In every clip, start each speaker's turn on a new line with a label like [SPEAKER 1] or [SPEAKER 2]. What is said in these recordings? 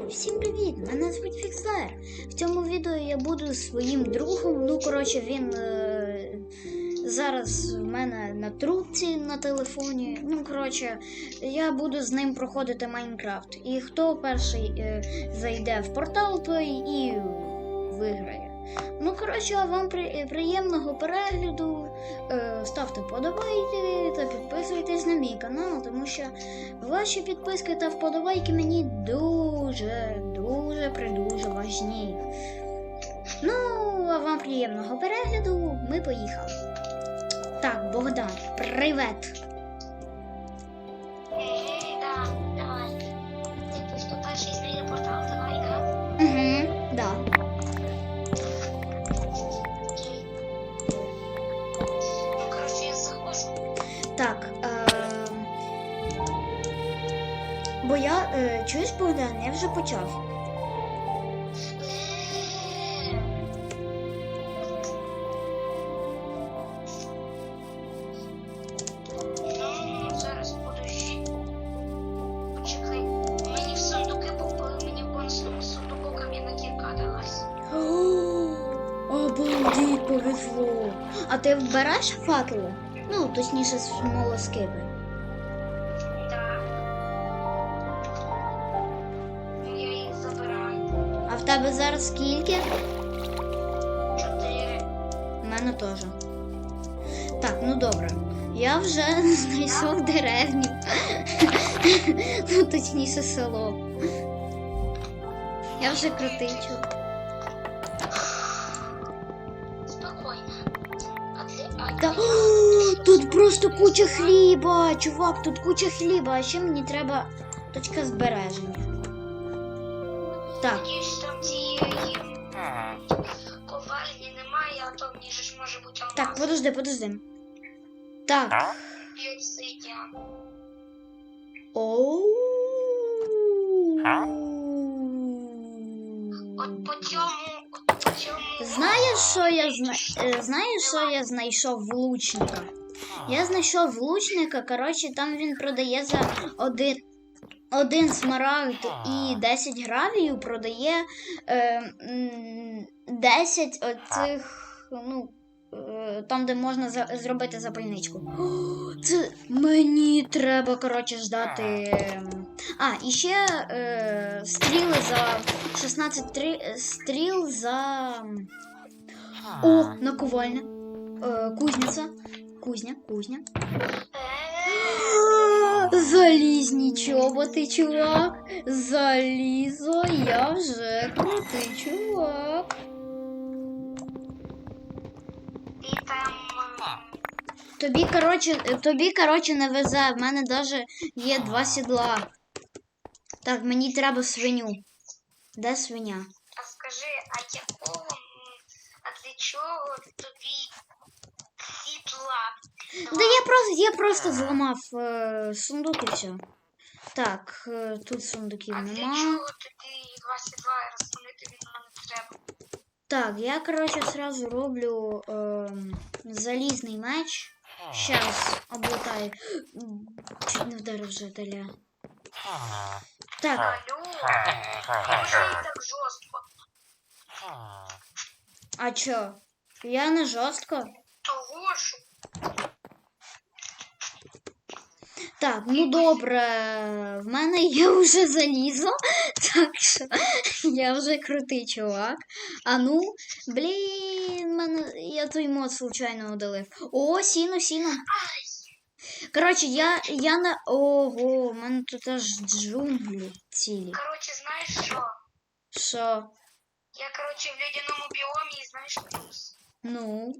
[SPEAKER 1] Йоу, всім привіт! Мене звуть Фікслер. В цьому відео я буду своїм другом. Ну, коротше, він е, зараз в мене на трубці на телефоні. Ну, коротше, я буду з ним проходити Майнкрафт. І хто перший е, зайде в портал, той і виграє. Ну, коротше, вам при, приємного перегляду. Е, ставте подобайки та підписуйтесь на мій канал, тому що ваші підписки та вподобайки мені дуже, дуже придуже важні. Ну, а вам приємного перегляду, ми поїхали. Так, Богдан, привет! Так. Е, бо я. Е, чуєш, Богдан, я вже почав. Обалдеть, повезло. А ти вбереш факели? Точніше, смолоскипи.
[SPEAKER 2] Ну, я їх забираю.
[SPEAKER 1] А в тебе зараз скільки?
[SPEAKER 2] Чотири.
[SPEAKER 1] У мене теж. Так, ну добре. Я вже знайшов деревню. ну, точніше, село. Я вже крутий крутичу.
[SPEAKER 2] Спокойно. А ти, а
[SPEAKER 1] тут просто куча хліба, чувак, тут куча хліба, а ще мені треба точка збереження. Так,
[SPEAKER 2] Надіюсь, там цієї ковальні немає, а то мені же ж може бути алмаз.
[SPEAKER 1] так, подожди, подожди. Так.
[SPEAKER 2] І обсидіан.
[SPEAKER 1] Оу.
[SPEAKER 2] От по цьому, от по цьому...
[SPEAKER 1] Знаєш, що я зна... е, знаєш, що я знайшов в лучника? Я знайшов лучника, коротше, там він продає за один, один смарагд і 10 гравію продає е, 10 оцих, ну, е, там, де можна за... зробити запальничку. О, Це мені треба, коротше, ждати. ем, А, і ще е, стріли за 16 три... стріл за. О, наковальня. Е, кузниця. Кузня, кузня.
[SPEAKER 2] Е,
[SPEAKER 1] Залізні чоботи, чувак. Залізо, я вже крутий чувак. Тобі, коротше, тобі, коротше, не везе. В мене даже є два сідла. Так, мені треба свиню. Де свиня?
[SPEAKER 2] А скажи, а якого... А для чого тобі?
[SPEAKER 1] Да я просто, я просто зламав е, сундук і все. Так, е, тут сундуків
[SPEAKER 2] А для
[SPEAKER 1] нема.
[SPEAKER 2] чого тобі два сідла, раз вони тобі не треба?
[SPEAKER 1] Так, я, коротше, сразу роблю е, залізний меч. Ще раз облутаю. М, Чуть не вдарив жителя. Так,
[SPEAKER 2] Алло, може і так жорстко.
[SPEAKER 1] а чо? Я не жорстко.
[SPEAKER 2] Того що
[SPEAKER 1] Так, ну добре, в мене є вже залізо, так що я вже крутий чувак. А ну, блін, мене я той мод случайно удалив. О, сіно, сіно. Коротше, я, я на. Ого, в мене тут аж джунглі цілі.
[SPEAKER 2] Коротше, знаєш що?
[SPEAKER 1] Що?
[SPEAKER 2] Я, коротше, в ледяному біомі знаєш плюс.
[SPEAKER 1] Ну.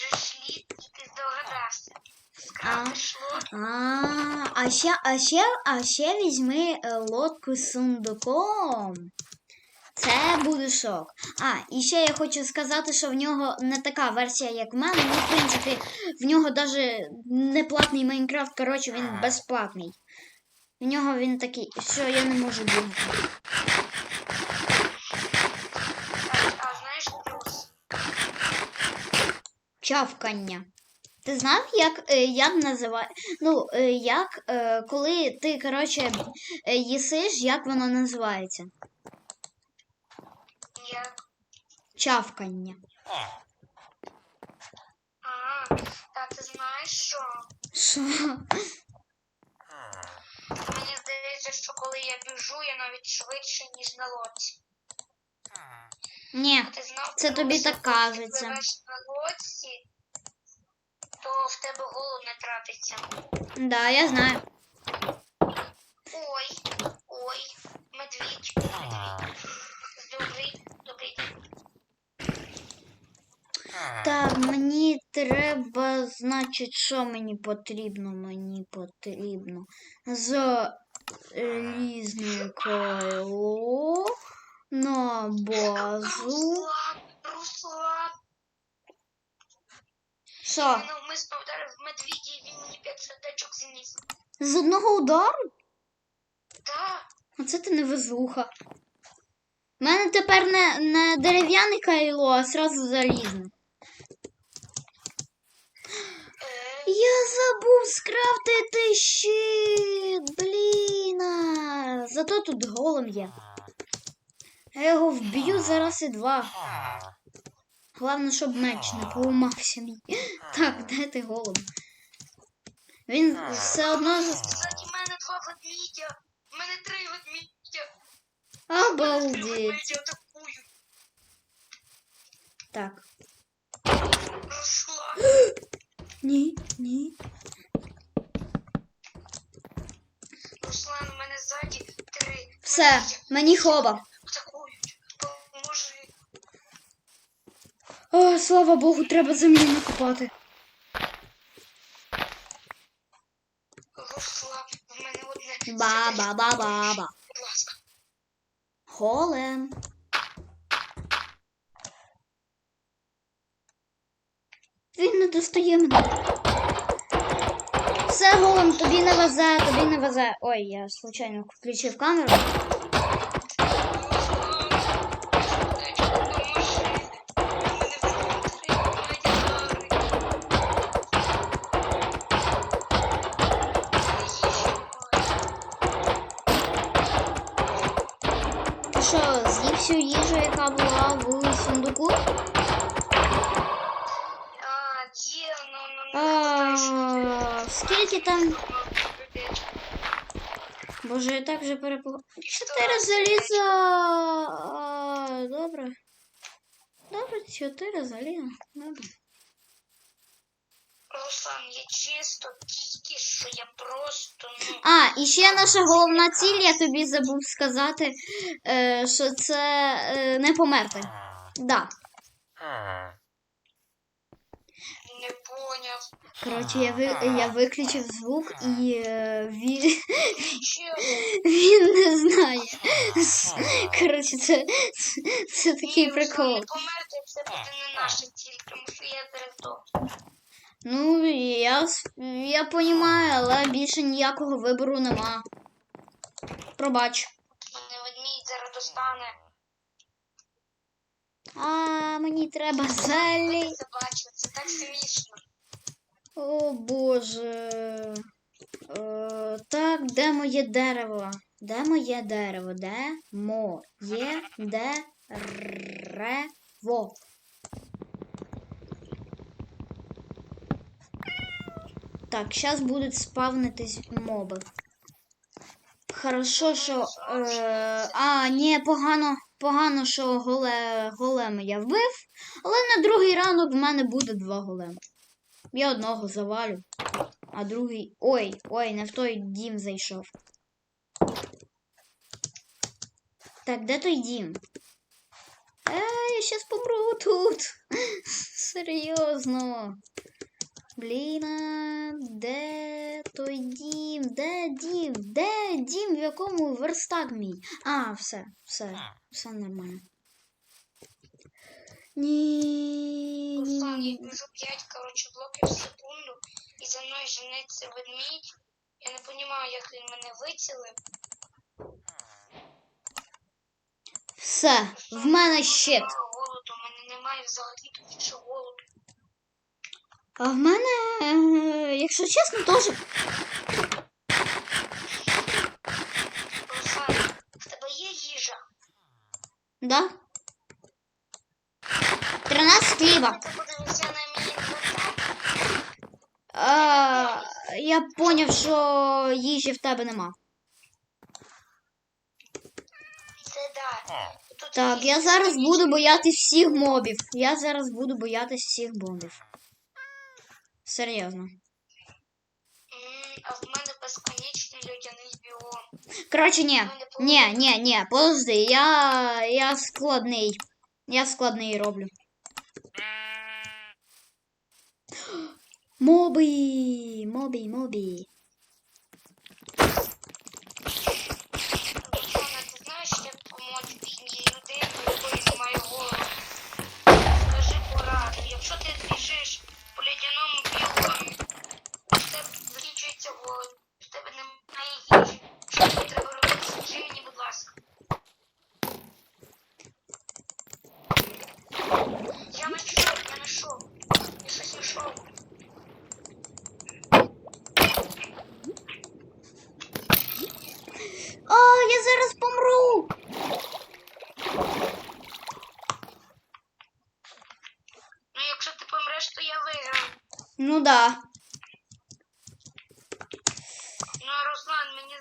[SPEAKER 2] Же ж і ти здогадався.
[SPEAKER 1] А. А, а ще, а ще, а ще візьми е, лодку з сундуком. Це буде шок. А, і ще я хочу сказати, що в нього не така версія, як в мене. Ну, в принципі, в нього навіть не платний Майнкрафт, коротше, він безплатний. В нього він такий, що я не можу бігати. Чавкання. Ти знав, як, е, як називає. Ну, е, як, е, коли ти, коротше, їсиш, як воно називається?
[SPEAKER 2] Я.
[SPEAKER 1] Чавкання.
[SPEAKER 2] А, та ти знаєш що?
[SPEAKER 1] Що?
[SPEAKER 2] Мені здається, що коли я біжу, я навіть швидше, ніж на лодці.
[SPEAKER 1] Ні.
[SPEAKER 2] А ти знав,
[SPEAKER 1] Це тобі так кажеться.
[SPEAKER 2] пливеш на лодці, то в тебе голод не тратиться.
[SPEAKER 1] Да, я знаю.
[SPEAKER 2] Ой, ой, медвідь, медвідь. Добрий, добрий день.
[SPEAKER 1] Так, мені треба, значить, що мені потрібно? Мені потрібно залізне кайло на базу.
[SPEAKER 2] Руслан, Руслан,
[SPEAKER 1] Що?
[SPEAKER 2] я навмисно вдарив медвідя і він мені п'ять сердечок зніс.
[SPEAKER 1] З одного удару?
[SPEAKER 2] Так,
[SPEAKER 1] Оце ти невезуха. У мене тепер не, не дерев'яне кайло, а сразу залізне. Я забув скрафтити щит, блін. Зато тут голем є. Я його вб'ю зараз і два. Головне, щоб меч не поламався мій. Так, де ти голем? Він все одно. з-
[SPEAKER 2] ззаді мене два ведмідя. У мене три ведмідя.
[SPEAKER 1] Обалдеть. Так.
[SPEAKER 2] Руслан.
[SPEAKER 1] Ні, ні.
[SPEAKER 2] Руслан, у мене ззаді три.
[SPEAKER 1] Все, мені хоба.
[SPEAKER 2] Атакують. Поможи.
[SPEAKER 1] О, слава Богу, треба землі накопати. Ба-ба-ба-ба-ба. Голем. Він не достає мене. Все, голем, тобі не везе, тобі не везе. Ой, я случайно включив камеру. Всю їжу, яка була в сундуку? А, скільки там? Боже, я так вже перепугав. Чотири заліза. Добре. Добре, чотири заліза. Добре.
[SPEAKER 2] Руслан, я чисто тільки що я просто ну
[SPEAKER 1] А, і ще наша головна ціль, я тобі забув сказати, е, що це е, не померти. Да.
[SPEAKER 2] не поняв.
[SPEAKER 1] Коротше, я, ви, я виключив звук і е, він, він не знає. Коротше, це, це, це такий
[SPEAKER 2] Руслан,
[SPEAKER 1] прикол.
[SPEAKER 2] Не померти це буде не наша ціль, тому що я зараз.
[SPEAKER 1] Ну, я, я понімаю, але більше ніякого вибору нема. Пробач.
[SPEAKER 2] Мене ведмідь зараз достане.
[SPEAKER 1] А мені треба зелі.
[SPEAKER 2] це бачили, це так смішно.
[SPEAKER 1] О Боже. Е, так, де моє дерево? Де моє дерево? Де моє дерево? Так, зараз будуть спавнитись моби. Хорошо, що. Е, а, ні, погано, погано, що голе, големи я вбив, але на другий ранок в мене буде два големи. Я одного завалю, а другий. Ой, ой, не в той дім зайшов. Так, де той дім? Е, я щас помру тут. Серйозно. Блін, де той дім? Де дім? Де дім, в якому верстак мій? А, все, все, все нормально. Ні, ні,
[SPEAKER 2] Руслан, я біжу 5, коротше, блоків в секунду, і за мною женеться ведмідь. Я не розумію, як він мене вицілив.
[SPEAKER 1] Все, в мене щит.
[SPEAKER 2] Голоду, у мене немає взагалі тут ще голоду.
[SPEAKER 1] А в мене, е, якщо чесно, теж.
[SPEAKER 2] В тебе є їжа?
[SPEAKER 1] Да? 13 хліба. А, я поняв, що їжі в тебе нема.
[SPEAKER 2] Це да.
[SPEAKER 1] Так, я зараз буду боятись всіх мобів. Я зараз буду боятись всіх мобів. Серйозно.
[SPEAKER 2] М, А в мене безконечний людяний біом.
[SPEAKER 1] Коротше, ні. Ні, ні, ні, подожди, я, я складний. Я складний роблю. Моби, мобі, мобі.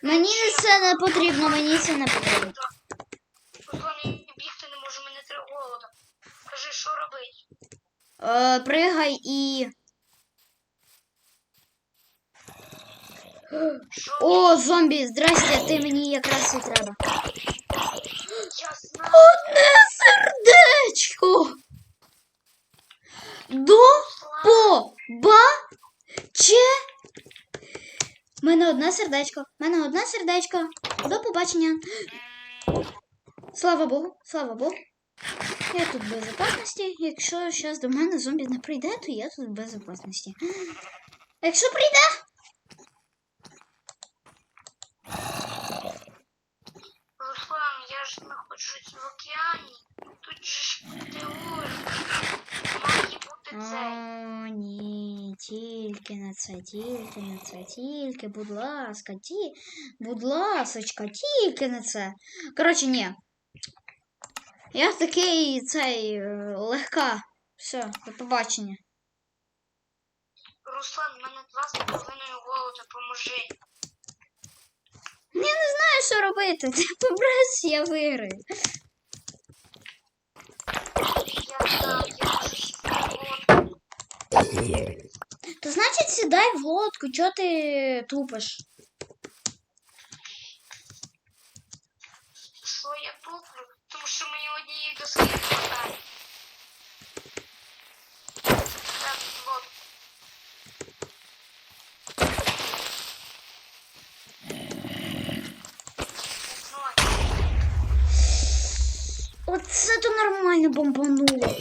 [SPEAKER 2] Мені
[SPEAKER 1] це не потрібно, мені це не потрібно.
[SPEAKER 2] Бігти не можу, мене три голода. Кажи, що робить?
[SPEAKER 1] Е, пригай і.
[SPEAKER 2] Що?
[SPEAKER 1] О, зомбі, здрасте, ти мені якраз і треба.
[SPEAKER 2] Я знаю.
[SPEAKER 1] Одне сердечко. До по ба че. У мене одне сердечко. У мене одне сердечко. До побачення. Слава Богу, слава Богу. Я тут в безопасності. Якщо зараз до мене зомбі не прийде, то я тут в безопасності. А Якщо прийде,
[SPEAKER 2] Руслан, я ж знаходжусь в океані. Тут же ж теорія. Бути цей.
[SPEAKER 1] О, ні, тільки на це, тільки на це, тільки, будь ласка, ті, будь ласочка, тільки на це. Коротше, ні. Я такий цей е, легка. Все, до побачення.
[SPEAKER 2] Руслан, в мене два з половиною голода, поможи.
[SPEAKER 1] Я не знаю, що робити. Ти побрась, я виграю.
[SPEAKER 2] Я так, я можу сісти в лодку.
[SPEAKER 1] То значить сідай в лодку, чого ти тупиш?
[SPEAKER 2] Що я туплю? Тому що мені однієї доски не хватає. Вот.
[SPEAKER 1] Оце то нормально бомбануло.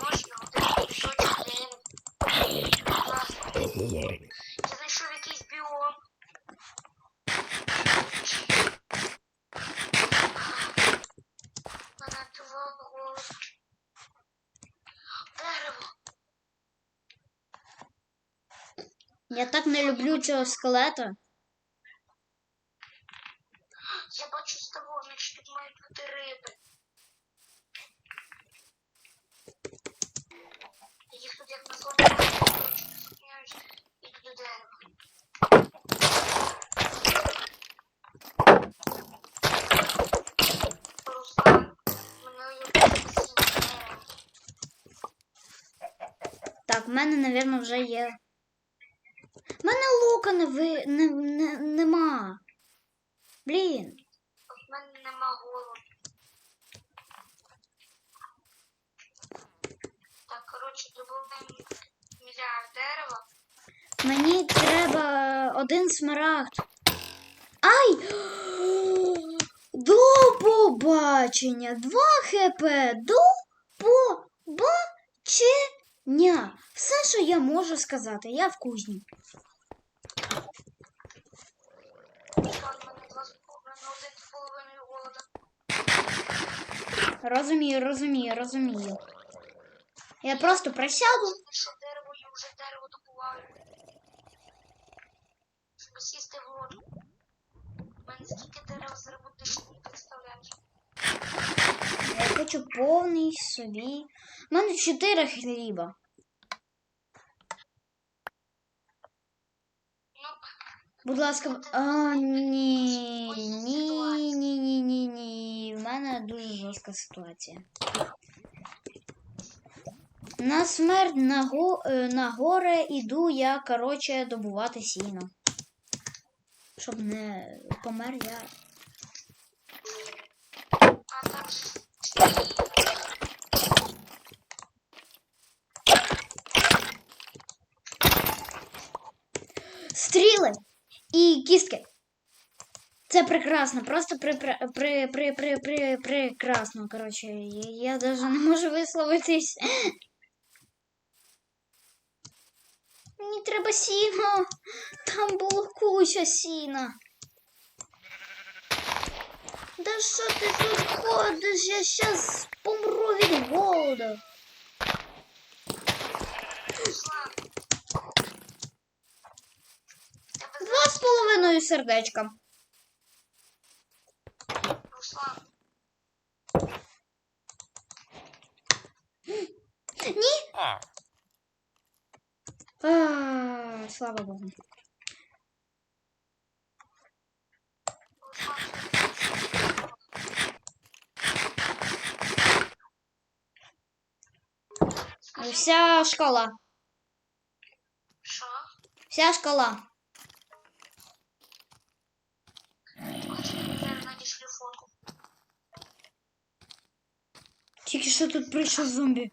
[SPEAKER 2] Можна один кусочок дерева. Будь ласка. Я знайшов якийсь біом. Мене два голод. Дерево.
[SPEAKER 1] Я так цього скелета.
[SPEAKER 2] Я бачу ставок, значить тут мають бути риби. Їх тут як зупиняюсь, іду до дерева.
[SPEAKER 1] Так, в мене, напевно, вже є. В не ви... не, не, нема. Блін.
[SPEAKER 2] В мене нема голоду. Так, коротше, добуваємо мільярд дерева.
[SPEAKER 1] Мені треба один смарагд. Ай! До побачення! Два хп! До побачення! Все, що я можу сказати, я в кузні.
[SPEAKER 2] Руслан, в мене два з половиною, один з половиною голода.
[SPEAKER 1] Розумію, розумію, розумію. Я просто присяду.
[SPEAKER 2] Я.
[SPEAKER 1] Я хочу повний собі. У мене чотири хліба. Будь ласка, а, ні, ні, ні, ні, ні, ні. В мене дуже жорстка ситуація. На смерть на, го, е, на горе іду я, коротше, добувати сіно. Щоб не помер я.
[SPEAKER 2] а там ж
[SPEAKER 1] Стріли і кістки. Це прекрасно, просто при, при, при, при, при, прекрасно. Коротше, я, навіть не можу висловитись. Мені треба сіно. Там було куча сіна. Да що ти тут ходиш? Я щас помру від голоду.
[SPEAKER 2] Руслан. Тебе
[SPEAKER 1] Два з половиною сердечка.
[SPEAKER 2] Руслан.
[SPEAKER 1] Ні. А, слава Богу. Вся шкала.
[SPEAKER 2] що?
[SPEAKER 1] Вся шкала.
[SPEAKER 2] Зараз надішлю фотку.
[SPEAKER 1] Тільки що тут прийшов зомбі.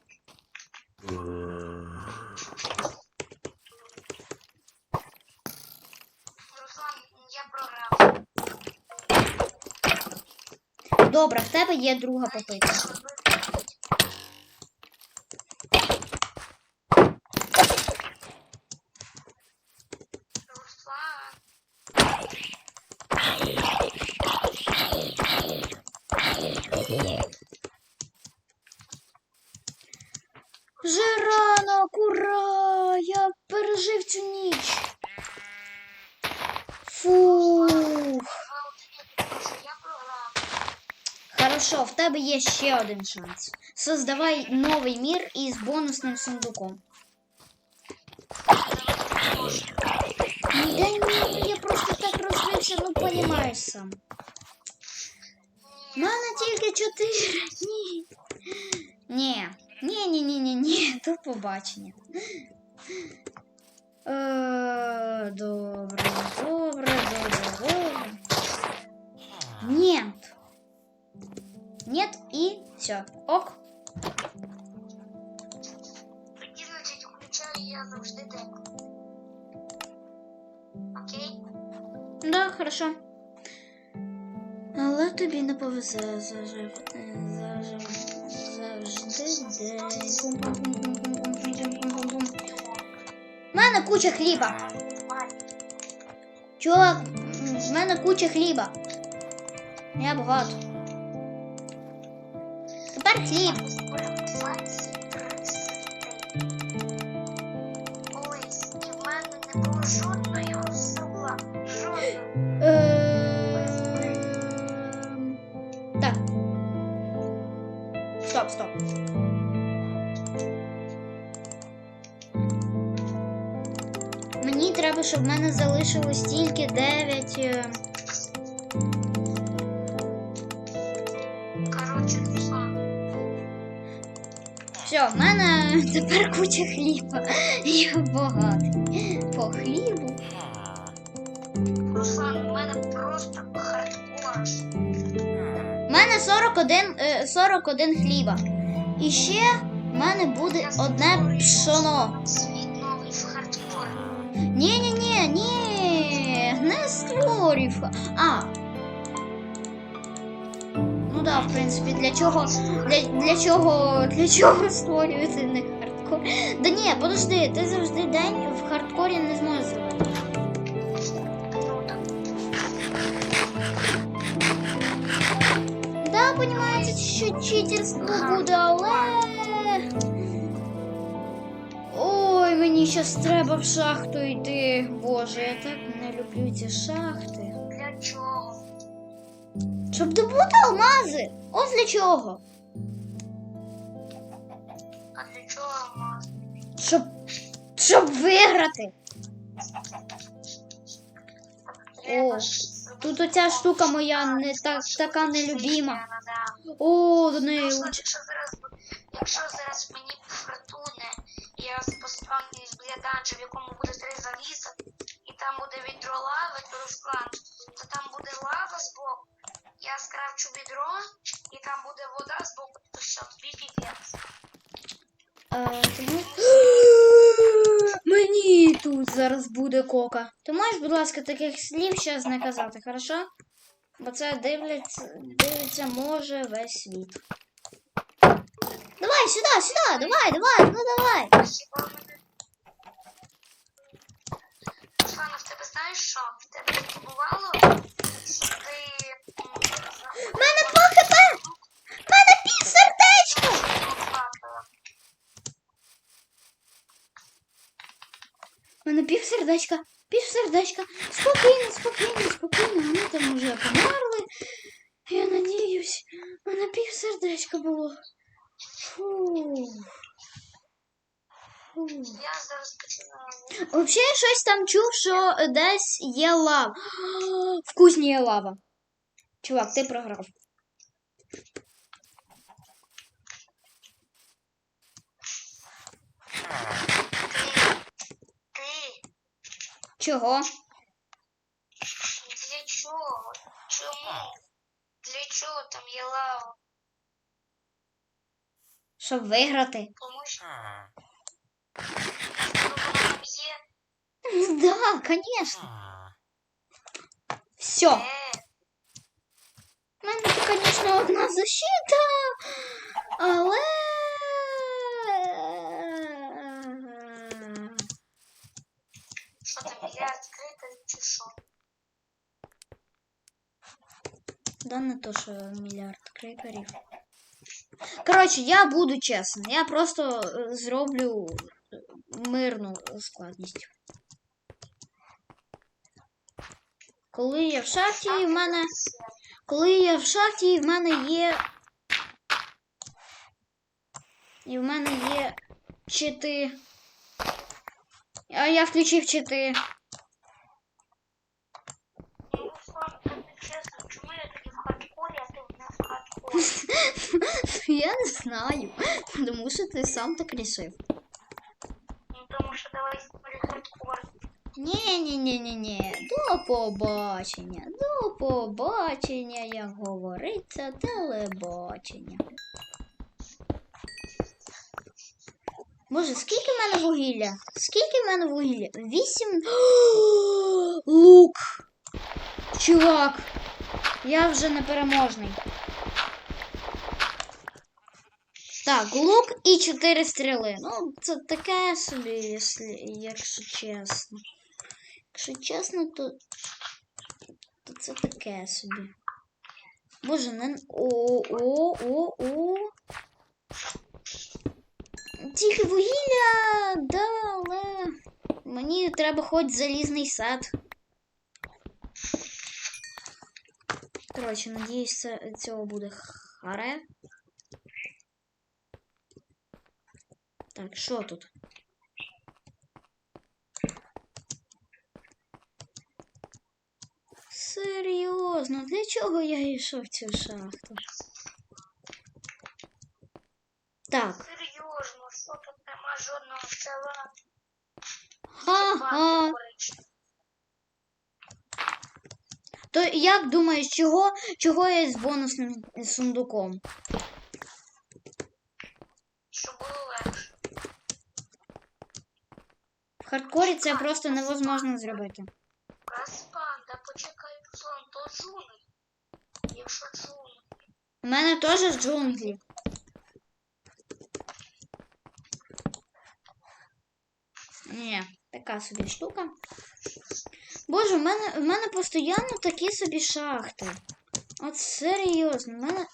[SPEAKER 1] Добре, в тебе є друга попитка. тебе є ще один шанс. Создавай новий мір із бонусним сундуком. Да ні, я просто так розвився, ну понімаєш сам. У мене тільки чотири. Ні. Ні. Ні, ні, ні, ні, ні. До побачення. Е, добре, все. Ок.
[SPEAKER 2] Тоді, значить, включаю я завжди деку. Окей?
[SPEAKER 1] Да, хорошо. Але тобі не повезе зажив. зажив. завжди деку. У мене куча хліба. Чувак, в мене куча хліба. Я багато. Тепер хліб.
[SPEAKER 2] Ось, і в мене не було жодного
[SPEAKER 1] Так. Стоп, стоп. Мені треба, щоб в мене залишилось тільки 9. Все, в мене тепер куча хліба. Я багатий. По хлібу.
[SPEAKER 2] Руслан, у мене просто хардкор.
[SPEAKER 1] У мене 41, е, 41 хліба. І ще в мене буде одне пшоно.
[SPEAKER 2] Хардкор.
[SPEAKER 1] Ні, не створів. А. Да, в принципі, для чого. Для, для чого. Для чого створювати не хардкор? Да ні, подожди, ти завжди день в хардкорі не зможеш зробити. Да, розумію, що читерство буде, але. Ой, мені щас треба в шахту йти. Боже, я так не люблю ці шахти. Щоб добути алмази. Ось для чого.
[SPEAKER 2] А для чого маз?
[SPEAKER 1] Щоб. Щоб виграти. О, Тут оця штука моя не так така нелюбіма.
[SPEAKER 2] Да.
[SPEAKER 1] О, до неї уч-
[SPEAKER 2] якщо зараз, мені фортуне, я спостерігаюсь біля данжу, в якому буде буде
[SPEAKER 1] кока. Ти можеш, будь ласка, таких слів зараз не казати, хорошо? Бо це дивляться, дивиться може весь світ. Давай сюди, сюди, давай, давай, ну давай.
[SPEAKER 2] Руслана, в тебе знаєш що? В тебе побувало? бувало, що ти... м,
[SPEAKER 1] У мене 2 хп! У мене пів сердечка!
[SPEAKER 2] плакала.
[SPEAKER 1] У мене пів сердечка, пів сердечка. Спокійно, спокійно, спокійно. Вони там уже померли. Я надіюсь, у мене пів сердечка було. Фу. Фу.
[SPEAKER 2] Я зараз починаю.
[SPEAKER 1] Взагалі щось там чув, що десь є лава. В кузні є лава. Чувак, ти програв.
[SPEAKER 2] Ти
[SPEAKER 1] Чого?
[SPEAKER 2] для чого? Чому? Для чого там є лава?
[SPEAKER 1] Щоб виграти.
[SPEAKER 2] Тому що ну, вона.
[SPEAKER 1] Да, звісно. Все. У мене, звісно, одна защита, але.
[SPEAKER 2] що там мільярд криків чи що?
[SPEAKER 1] Да не то, що мільярд крикерів. Коротше, я буду чесним. Я просто е, зроблю е, мирну складність. Коли я в шахті, в мене. Коли я в шахті, в мене є. І в мене є чити. А я включив чити.
[SPEAKER 2] Ну, Руслан, тобі чесно, чому я тоді в хардкорі, а ти в не в хардкорі?
[SPEAKER 1] Я не знаю. Тому що ти сам так рішив.
[SPEAKER 2] Ну, тому що давай хардкор.
[SPEAKER 1] Ні, ні, ні, ні, ні. До побачення. До побачення, як говориться, телебачення. Боже, скільки в мене вугілля? Скільки в мене вугілля? Вісім. Лук. Чувак. Я вже непереможний. Так, лук і чотири стріли. Ну, це таке собі, якщо, якщо чесно. Якщо чесно, то, то це таке собі. Боже, не. О, о, о, о. Тільки вугілля, да, але мені треба хоч залізний сад. Коротше, надіюсь, цього буде харе. Так, що тут? Серйозно, для чого я йшов в цю шахту? Так.
[SPEAKER 2] Серйозно, що тут нема жодного села?
[SPEAKER 1] Ага. То як думаєш, чого, чого я з бонусним сундуком?
[SPEAKER 2] Щоб було легше.
[SPEAKER 1] Хардкорі це просто невозможно зробити.
[SPEAKER 2] Каспанда, почекай, Руслан, то джуни. Якщо джуни.
[SPEAKER 1] У мене теж джунглі. Ні, така собі штука. Боже, в мене, в мене постійно такі собі шахти. От серйозно, в мене,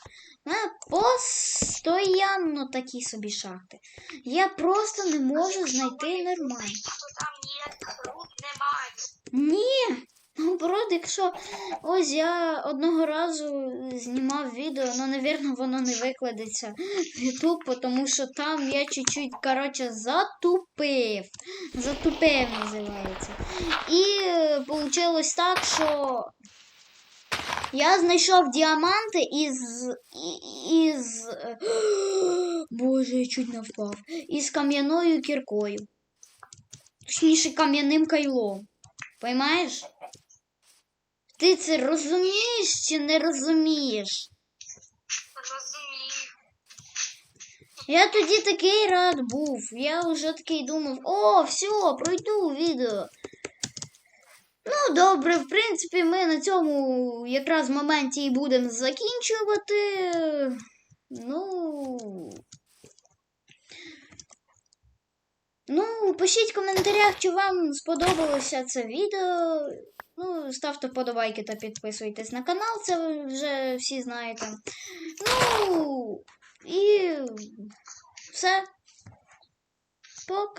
[SPEAKER 1] в мене постійно такі собі шахти. Я просто не можу знайти нормально.
[SPEAKER 2] Там ніяких руд немає.
[SPEAKER 1] Ні. Наоборот, якщо ось я одного разу знімав відео, ну, навірно, воно не викладеться в YouTube, тому що там я чуть-чуть, коротше, затупив. Затупив називається. І вийшло так, що я знайшов діаманти із. із. е, Боже, я чуть не впав. Із кам'яною кіркою. Точніше, кам'яним кайлом. Поймаєш? Ти це розумієш чи не розумієш?
[SPEAKER 2] Розумію.
[SPEAKER 1] Я тоді такий рад був. Я вже такий думав, о, все, пройду відео. Ну, добре, в принципі, ми на цьому якраз моменті і будемо закінчувати. Ну. Ну, пишіть в коментарях, чи вам сподобалося це відео. Ну, ставте вподобайки та підписуйтесь на канал, це ви вже всі знаєте. Ну, і все. Пока.